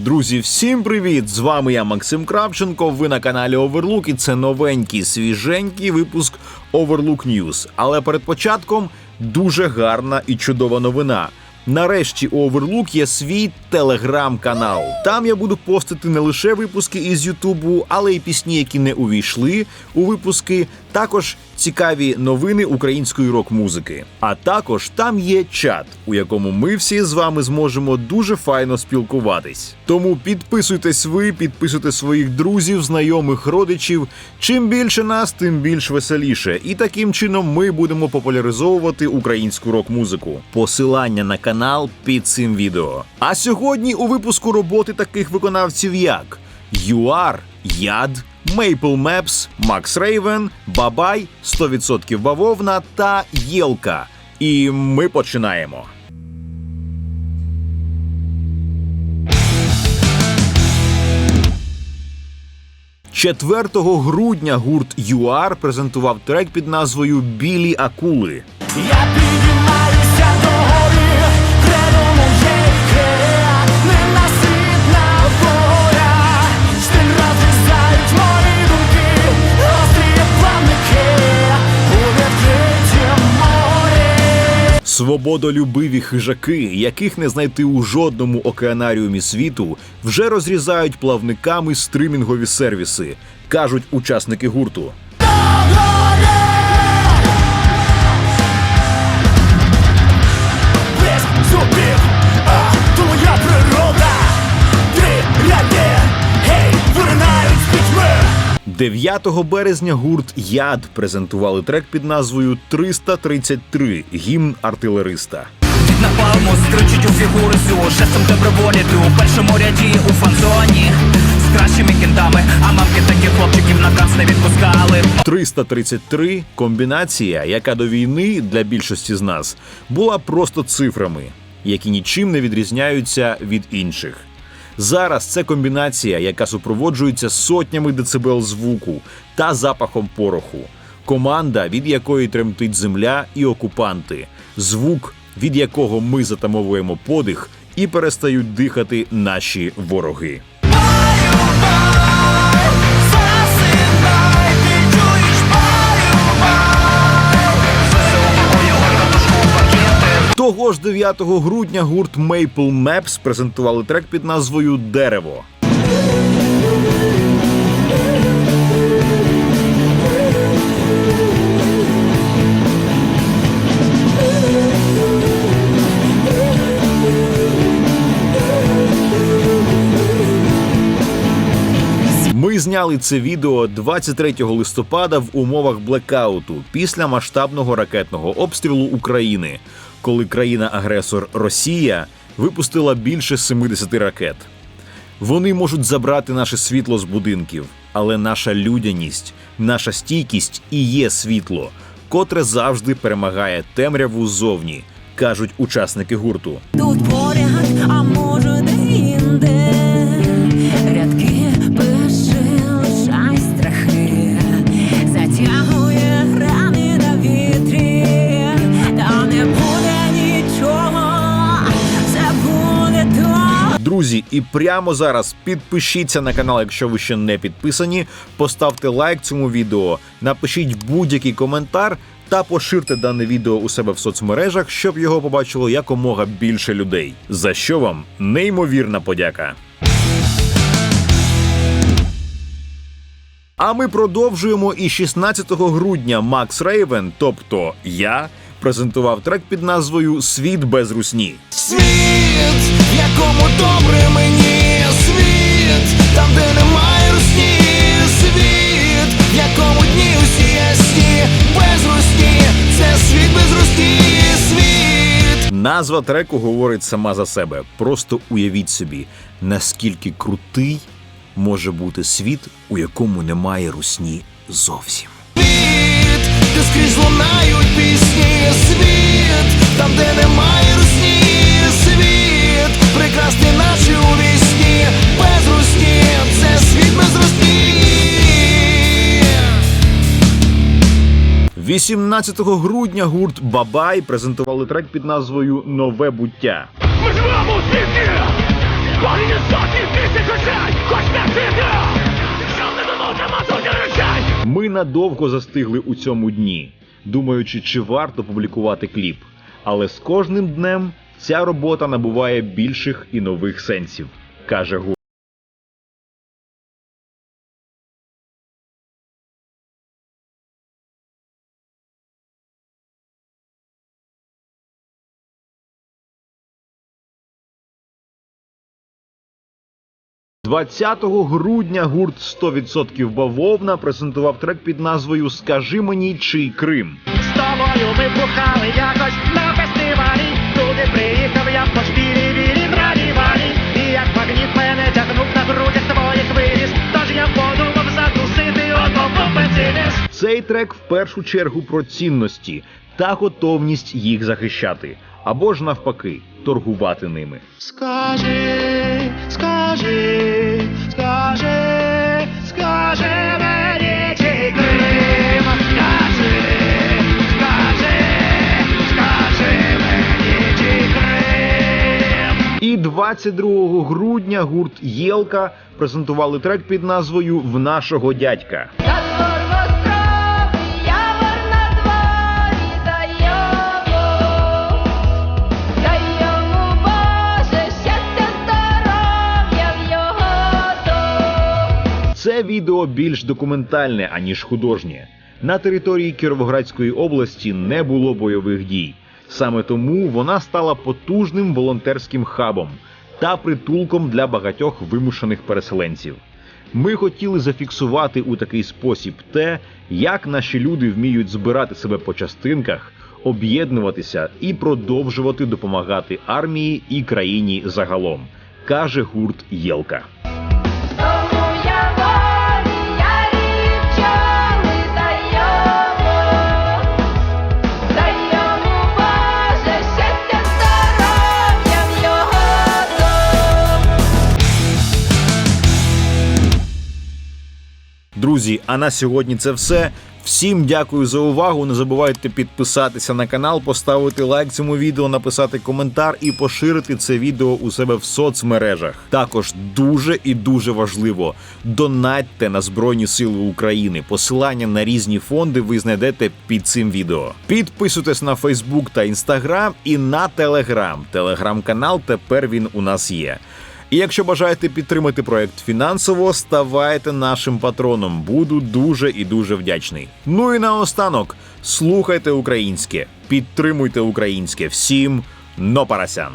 Друзі, всім привіт! З вами я Максим Кравченко. Ви на каналі Overlook і це новенький свіженький випуск Overlook News. Але перед початком дуже гарна і чудова новина. Нарешті у Overlook є свій телеграм-канал. Там я буду постити не лише випуски із Ютубу, але й пісні, які не увійшли у випуски. Також цікаві новини української рок-музики. А також там є чат, у якому ми всі з вами зможемо дуже файно спілкуватись. Тому підписуйтесь ви, підписуйте своїх друзів, знайомих, родичів. Чим більше нас, тим більш веселіше. І таким чином ми будемо популяризовувати українську рок-музику. Посилання на канал під цим відео. А сьогодні у випуску роботи таких виконавців як ЮАР, Яд. Maple Maps, Max Raven, Бабай, 100% бавовна та Єлка. І ми починаємо. Четвертого грудня гурт ЮАР презентував трек під назвою Білі акули. Я Свободолюбиві хижаки, яких не знайти у жодному океанаріумі світу, вже розрізають плавниками стримінгові сервіси, кажуть учасники гурту. 9 березня гурт Яд презентували трек під назвою 333 гімн артилериста. Від напалму скричить у фігуру цю Жестом доброволі у першому ряді у фан-зоні З кращими кентами, а мамки таких хлопчиків на транс не відпускали 333 комбінація, яка до війни для більшості з нас була просто цифрами, які нічим не відрізняються від інших. Зараз це комбінація, яка супроводжується сотнями децибел звуку та запахом пороху. Команда, від якої тремтить земля і окупанти, звук, від якого ми затамовуємо подих і перестають дихати наші вороги. Того ж 9 грудня гурт Maple Maps презентували трек під назвою Дерево. Ми зняли це відео 23 листопада в умовах блекауту після масштабного ракетного обстрілу України, коли країна-агресор Росія випустила більше 70 ракет. Вони можуть забрати наше світло з будинків, але наша людяність, наша стійкість і є світло, котре завжди перемагає темряву ззовні, кажуть учасники гурту. Тут поряд, а Друзі, і прямо зараз підпишіться на канал, якщо ви ще не підписані. Поставте лайк цьому відео, напишіть будь-який коментар та поширте дане відео у себе в соцмережах, щоб його побачило якомога більше людей. За що вам неймовірна подяка. А ми продовжуємо і 16 грудня Макс Рейвен, тобто я, презентував трек під назвою Світ без русні. Світ, в якому добре мені світ, там, де немає русні, світ, в якому дні усі ясні, без русні, це світ без русні, світ. Назва треку говорить сама за себе. Просто уявіть собі, наскільки крутий може бути світ, у якому немає русні зовсім. Світ, де скрізь лунають пісні, світ, там, де немає прекрасний наче у вісні, без русні, це світ без русні. 18 грудня гурт Бабай презентували трек під назвою Нове буття. Ми живемо у світі, Кожні сотні тисяч очей, хоч не піде. Ми надовго застигли у цьому дні, думаючи, чи варто публікувати кліп. Але з кожним днем ця робота набуває більших і нових сенсів, каже гурт. – 20 грудня гурт 100% бавовна презентував трек під назвою Скажи мені чий Крим. З тобою ми бухали якось на фестивалі. Цей трек в першу чергу про цінності та готовність їх захищати, або ж навпаки, торгувати ними. Скажи, скажи, скажи, скажи мені чи Крим. Скажи, скажи, скажи мені чи Крим. І 22 грудня гурт Єлка презентували трек під назвою В нашого дядька. Це відео більш документальне, аніж художнє. На території Кіровоградської області не було бойових дій. Саме тому вона стала потужним волонтерським хабом та притулком для багатьох вимушених переселенців. Ми хотіли зафіксувати у такий спосіб те, як наші люди вміють збирати себе по частинках, об'єднуватися і продовжувати допомагати армії і країні загалом, каже гурт Єлка. Друзі, а на сьогодні це все. Всім дякую за увагу. Не забувайте підписатися на канал, поставити лайк цьому відео, написати коментар і поширити це відео у себе в соцмережах. Також дуже і дуже важливо донатьте на Збройні Сили України. Посилання на різні фонди ви знайдете під цим відео. Підписуйтесь на Фейсбук та Інстаграм і на Телеграм. Телеграм-канал тепер він у нас є. І якщо бажаєте підтримати проект фінансово, ставайте нашим патроном. Буду дуже і дуже вдячний. Ну і наостанок, слухайте українське, підтримуйте українське. Всім но парасян!